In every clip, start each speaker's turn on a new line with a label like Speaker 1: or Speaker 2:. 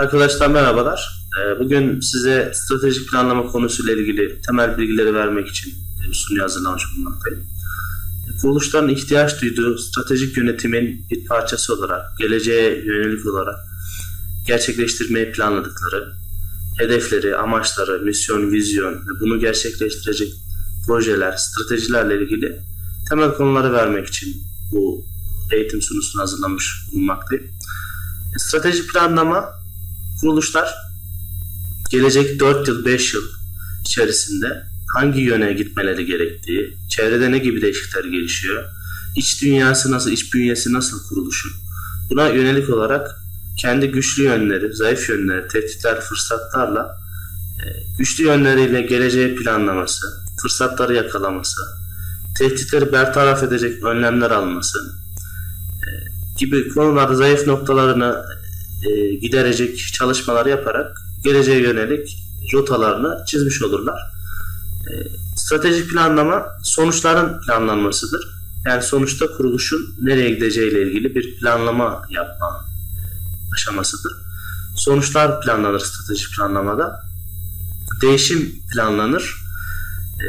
Speaker 1: Arkadaşlar merhabalar. Ee, Bugün size stratejik planlama konusuyla ilgili temel bilgileri vermek için bir sunuyu hazırlamış bulunmaktayım. E, Kuruluşların ihtiyaç duyduğu stratejik yönetimin bir parçası olarak, geleceğe yönelik olarak gerçekleştirmeyi planladıkları, hedefleri, amaçları, misyon, vizyon ve bunu gerçekleştirecek projeler, stratejilerle ilgili temel konuları vermek için bu eğitim sunusunu hazırlamış bulunmaktayım. E, Stratejik planlama kuruluşlar gelecek 4 yıl 5 yıl içerisinde hangi yöne gitmeleri gerektiği, çevrede ne gibi değişiklikler gelişiyor, iç dünyası nasıl, iç bünyesi nasıl kuruluşun, buna yönelik olarak kendi güçlü yönleri, zayıf yönleri, tehditler, fırsatlarla e, güçlü yönleriyle geleceği planlaması, fırsatları yakalaması, tehditleri bertaraf edecek önlemler alması e, gibi konularda zayıf noktalarını e, giderecek çalışmalar yaparak geleceğe yönelik rotalarını çizmiş olurlar. E, stratejik planlama sonuçların planlanmasıdır. Yani sonuçta kuruluşun nereye gideceğiyle ilgili bir planlama yapma aşamasıdır. Sonuçlar planlanır stratejik planlamada. Değişim planlanır. E,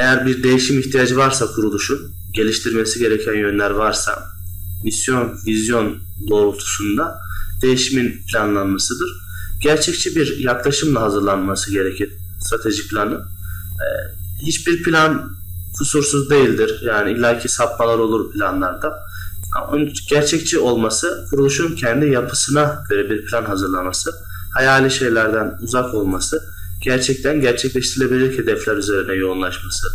Speaker 1: eğer bir değişim ihtiyacı varsa kuruluşun, geliştirmesi gereken yönler varsa, misyon, vizyon doğrultusunda değişimin planlanmasıdır. Gerçekçi bir yaklaşımla hazırlanması gerekir stratejik planın. Ee, hiçbir plan kusursuz değildir. Yani illaki sapmalar olur planlarda. Onun gerçekçi olması, kuruluşun kendi yapısına göre bir plan hazırlaması, hayali şeylerden uzak olması, gerçekten gerçekleştirilebilecek hedefler üzerine yoğunlaşması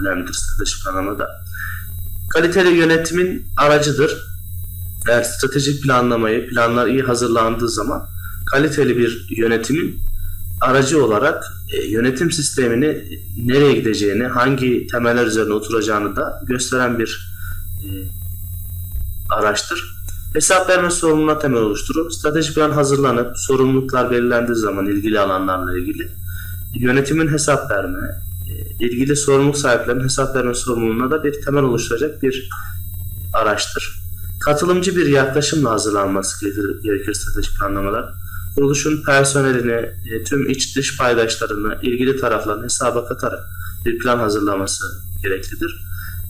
Speaker 1: önemlidir stratejik planlamada. Kaliteli yönetimin aracıdır eğer stratejik planlamayı, planlar iyi hazırlandığı zaman kaliteli bir yönetimin aracı olarak e, yönetim sistemini nereye gideceğini, hangi temeller üzerine oturacağını da gösteren bir e, araçtır. Hesap verme sorumluluğuna temel oluşturur. Stratejik plan hazırlanıp sorumluluklar belirlendiği zaman ilgili alanlarla ilgili yönetimin hesap verme, e, ilgili sorumluluk sahiplerinin hesap verme sorumluluğuna da bir temel oluşturacak bir araçtır katılımcı bir yaklaşımla hazırlanması gerekir stratejik planlamalar. Kuruluşun personelini, e, tüm iç dış paydaşlarını, ilgili taraflarını hesaba katarak bir plan hazırlaması gereklidir.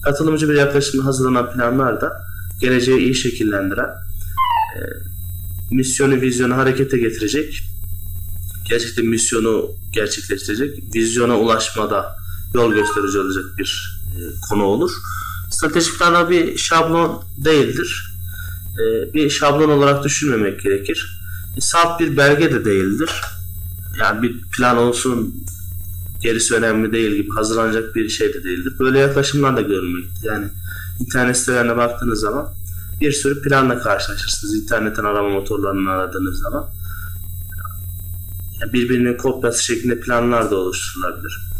Speaker 1: Katılımcı bir yaklaşımla hazırlanan planlar da geleceği iyi şekillendiren, e, misyonu, vizyonu harekete getirecek, gerçekten misyonu gerçekleştirecek, vizyona ulaşmada yol gösterici olacak bir e, konu olur. Stratejik planlama bir şablon değildir. Ee, bir şablon olarak düşünmemek gerekir. E, salt bir belge de değildir. Yani bir plan olsun gerisi önemli değil gibi hazırlanacak bir şey de değildir. Böyle yaklaşımlar da görülmekte. Yani internet sitelerine baktığınız zaman bir sürü planla karşılaşırsınız. İnternetten arama motorlarını aradığınız zaman birbirinin kopyası şeklinde planlar da oluşturulabilir.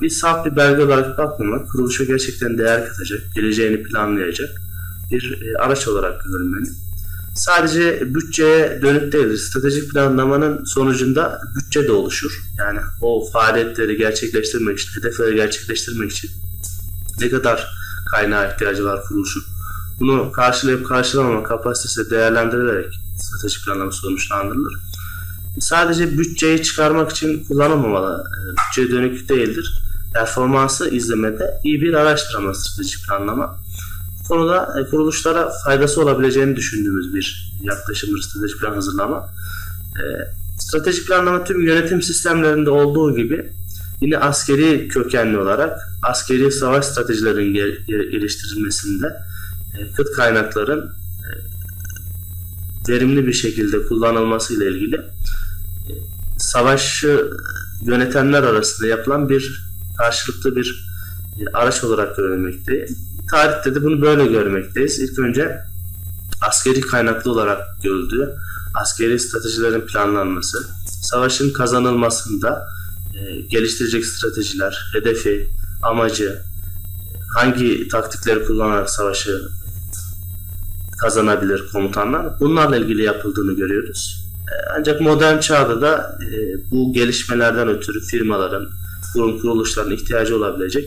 Speaker 1: Bir salt bir belge olarak bakmamak kuruluşa gerçekten değer katacak, geleceğini planlayacak bir e, araç olarak görülmeli. Sadece bütçeye dönük değildir. Stratejik planlamanın sonucunda bütçe de oluşur. Yani o faaliyetleri gerçekleştirmek için, hedefleri gerçekleştirmek için ne kadar kaynağa ihtiyacı var kuruluşun. Bunu karşılayıp karşılamama kapasitesi değerlendirilerek stratejik planlama sonuçlandırılır. Sadece bütçeyi çıkarmak için kullanılmamalı. E, bütçeye dönük değildir. Performansı izlemede iyi bir araçtır ama stratejik planlama konuda e, kuruluşlara faydası olabileceğini düşündüğümüz bir yaklaşımdır stratejik plan hazırlama. E, stratejik planlama tüm yönetim sistemlerinde olduğu gibi yine askeri kökenli olarak askeri savaş stratejilerinin geliştirilmesinde e, kıt kaynakların verimli bir şekilde kullanılması ile ilgili savaşı yönetenler arasında yapılan bir karşılıklı bir araç olarak görülmekte tarihte de bunu böyle görmekteyiz. İlk önce askeri kaynaklı olarak görüldü. Askeri stratejilerin planlanması, savaşın kazanılmasında e, geliştirecek stratejiler, hedefi, amacı, hangi taktikleri kullanarak savaşı kazanabilir komutanlar. Bunlarla ilgili yapıldığını görüyoruz. Ancak modern çağda da e, bu gelişmelerden ötürü firmaların, kurum kuruluşların ihtiyacı olabilecek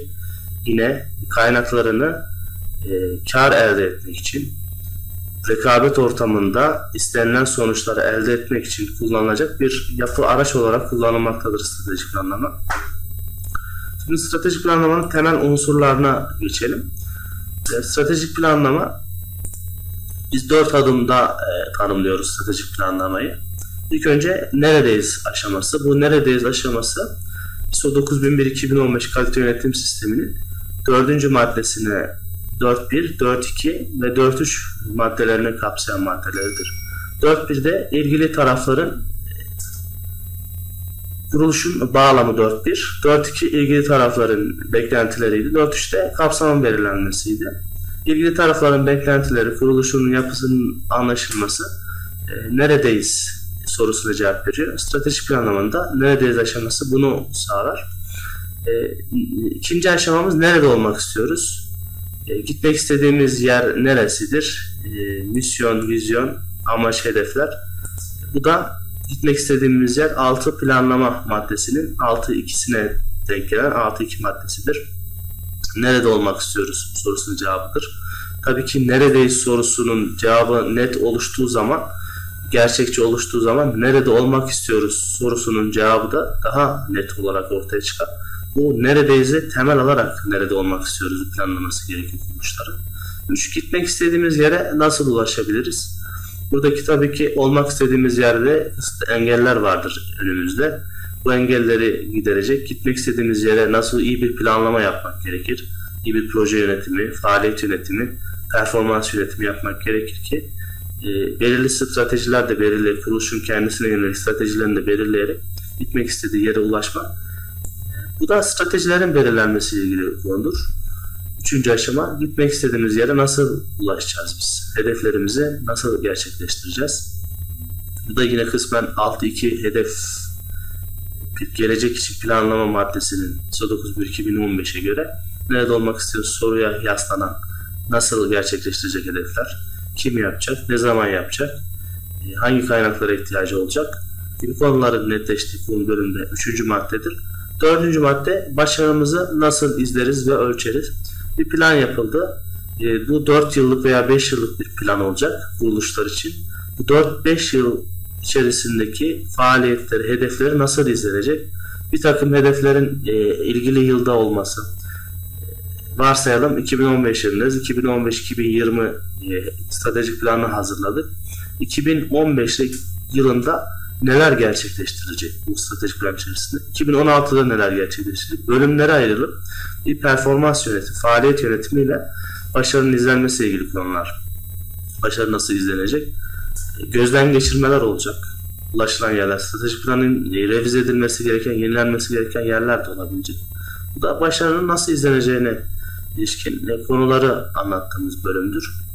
Speaker 1: yine kaynaklarını e, kar elde etmek için rekabet ortamında istenilen sonuçları elde etmek için kullanılacak bir yapı araç olarak kullanılmaktadır stratejik planlama. Şimdi stratejik planlamanın temel unsurlarına geçelim. E, stratejik planlama biz dört adımda e, tanımlıyoruz stratejik planlamayı. İlk önce neredeyiz aşaması. Bu neredeyiz aşaması ISO 9001-2015 kalite yönetim sisteminin dördüncü maddesine 4.1, 4.2 ve 4.3 maddelerini kapsayan maddeleridir. 4.1'de ilgili tarafların kuruluşun bağlamı 4.1, 4.2 ilgili tarafların beklentileriydi, 4.3'te kapsamın belirlenmesiydi. İlgili tarafların beklentileri, kuruluşun yapısının anlaşılması, e, neredeyiz sorusuna cevap veriyor. Stratejik planlamanda neredeyiz aşaması bunu sağlar. E, ikinci aşamamız nerede olmak istiyoruz? E, gitmek istediğimiz yer neresidir? E, misyon, vizyon, amaç, hedefler. Bu da gitmek istediğimiz yer 6 planlama maddesinin 6 ikisine denk gelen 6 2 maddesidir. Nerede olmak istiyoruz sorusunun cevabıdır. Tabii ki neredeyiz sorusunun cevabı net oluştuğu zaman gerçekçi oluştuğu zaman nerede olmak istiyoruz sorusunun cevabı da daha net olarak ortaya çıkar. Bu neredeyse temel alarak nerede olmak istiyoruz planlaması gerekiyor kuruluşların. Üç, gitmek istediğimiz yere nasıl ulaşabiliriz? Buradaki tabii ki olmak istediğimiz yerde engeller vardır önümüzde. Bu engelleri giderecek, gitmek istediğimiz yere nasıl iyi bir planlama yapmak gerekir? İyi bir proje yönetimi, faaliyet yönetimi, performans yönetimi yapmak gerekir ki e, belirli stratejiler de belirleyip kuruluşun kendisine yönelik stratejilerini de belirleyerek gitmek istediği yere ulaşmak. Bu da stratejilerin belirlenmesiyle ilgili konudur. Üçüncü aşama gitmek istediğimiz yere nasıl ulaşacağız biz? Hedeflerimizi nasıl gerçekleştireceğiz? Bu da yine kısmen 6-2 hedef gelecek için planlama maddesinin ISO 9001-2015'e göre nerede olmak istiyoruz soruya yaslanan nasıl gerçekleştirecek hedefler, kim yapacak, ne zaman yapacak, e, hangi kaynaklara ihtiyacı olacak gibi konuların netleştiği konu bölümde üçüncü maddedir. Dördüncü madde başarımızı nasıl izleriz ve ölçeriz. Bir plan yapıldı. E, bu 4 yıllık veya 5 yıllık bir plan olacak kuruluşlar için. Bu 4-5 yıl içerisindeki faaliyetleri, hedefleri nasıl izlenecek? Bir takım hedeflerin e, ilgili yılda olması. Varsayalım 2015 yılındayız. 2015-2020 e, stratejik planını hazırladık. 2015 yılında neler gerçekleştirecek bu stratejik plan içerisinde? 2016'da neler gerçekleştirecek? Bölümlere ayrılıp bir performans yönetimi, faaliyet yönetimiyle başarının izlenmesiyle ilgili konular. Başarı nasıl izlenecek? Gözden geçirmeler olacak. Ulaşılan yerler, stratejik planın revize edilmesi gereken, yenilenmesi gereken yerler de olabilecek. Bu da başarının nasıl izleneceğine ilişkin konuları anlattığımız bölümdür.